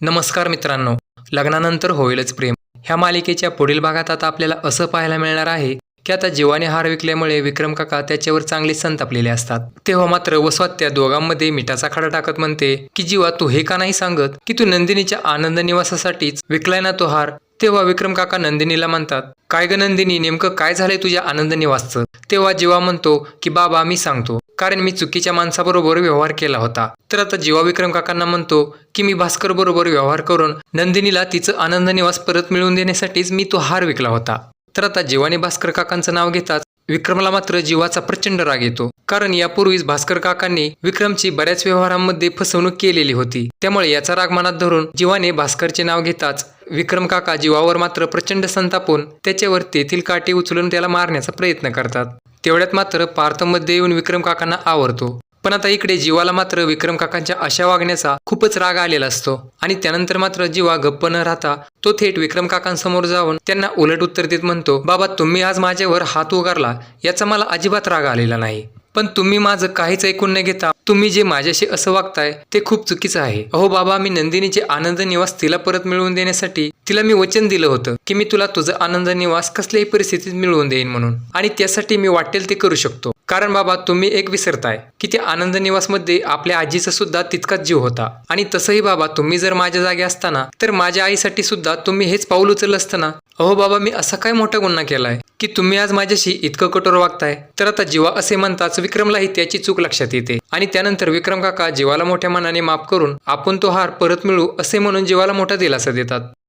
नमस्कार मित्रांनो लग्नानंतर होईलच प्रेम. ह्या मालिकेच्या पुढील भागात आता आपल्याला असं पाहायला मिळणार आहे की आता जीवाने हार विकल्यामुळे विक्रम काका त्याच्यावर चांगले संतापलेले असतात. तेव्हा मात्र वसवात त्या दोघांमध्ये मिठाचा खडा टाकत म्हणते की जीवा तू हे का नाही सांगत की तू नंदिनीच्या आनंद निवासासाठीच विकलाय ना तो हार? तेव्हा विक्रम काका नंदिनीला म्हणतात काय ग नंदिनी नेमकं काय झालंय तुझ्या आनंद निवासचं? तेव्हा जीवा म्हणतो की बाबा मी सांगतो. कारण मी चुकीच्या माणसाबरोबर व्यवहार केला होता. तर आता जीवा विक्रम काकांना म्हणतो की मी भास्कर बरोबर व्यवहार करून नंदिनीला तिचं आनंद निवास परत मिळवून देण्यासाठीच मी तो हार विकला होता. तर आता जीवाने भास्कर काकांचं नाव घेताच विक्रमला मात्र जीवाचा प्रचंड राग येतो. कारण यापूर्वीच भास्कर काकांनी विक्रमची बऱ्याच व्यवहारांमध्ये फसवणूक केलेली होती. त्यामुळे याचा राग मनात धरून जीवाने भास्करचे नाव घेताच विक्रम काका जीवावर मात्र प्रचंड संतापून त्याच्यावर तेथील काठी उचलून त्याला मारण्याचा प्रयत्न करतात. तेवढ्यात मात्र पार्थमध्ये येऊन विक्रम काकांना आवडतो पण आता इकडे जीवाला मात्र विक्रम काकांच्या अशा वागण्याचा खूपच राग आलेला असतो. आणि त्यानंतर मात्र जीवा गप्प न राहता तो थेट विक्रम काकांसमोर जाऊन त्यांना उलट उत्तर देत म्हणतो बाबा तुम्ही आज माझ्यावर हात उगारला याचा मला अजिबात राग आलेला नाही. पण तुम्ही माझं काहीच ऐकून न घेता तुम्ही जे माझ्याशी असं वागताय ते खूप चुकीचं आहे. अहो बाबा मी नंदिनीचे आनंद निवास तिला परत मिळवून देण्यासाठी तिला मी वचन दिलं होतं की मी तुला तुझा आनंद निवास कसल्याही परिस्थितीत मिळवून देईन म्हणून. आणि त्यासाठी मी वाटेल ते करू शकतो. कारण बाबा तुम्ही एक विसरताय की त्या आनंद निवासमध्ये आपल्या आजीचा सुद्धा तितकाच जीव होता. आणि तसंही बाबा तुम्ही जर माझ्या जागी असताना तर माझ्या आईसाठी सुद्धा तुम्ही हेच पाऊल उचललं असतं ना? अहो बाबा मी असा काय मोठा गुन्हा केलाय? की तुम्ही आज माझ्याशी इतकं कठोर वागताय? तर आता जीवा असे म्हणताच विक्रमलाही त्याची चूक लक्षात येते. आणि त्यानंतर विक्रम काका जीवाला मोठ्या मनाने माफ करून आपण तो हार परत मिळू असे म्हणून जीवाला मोठा दिलासा देतात.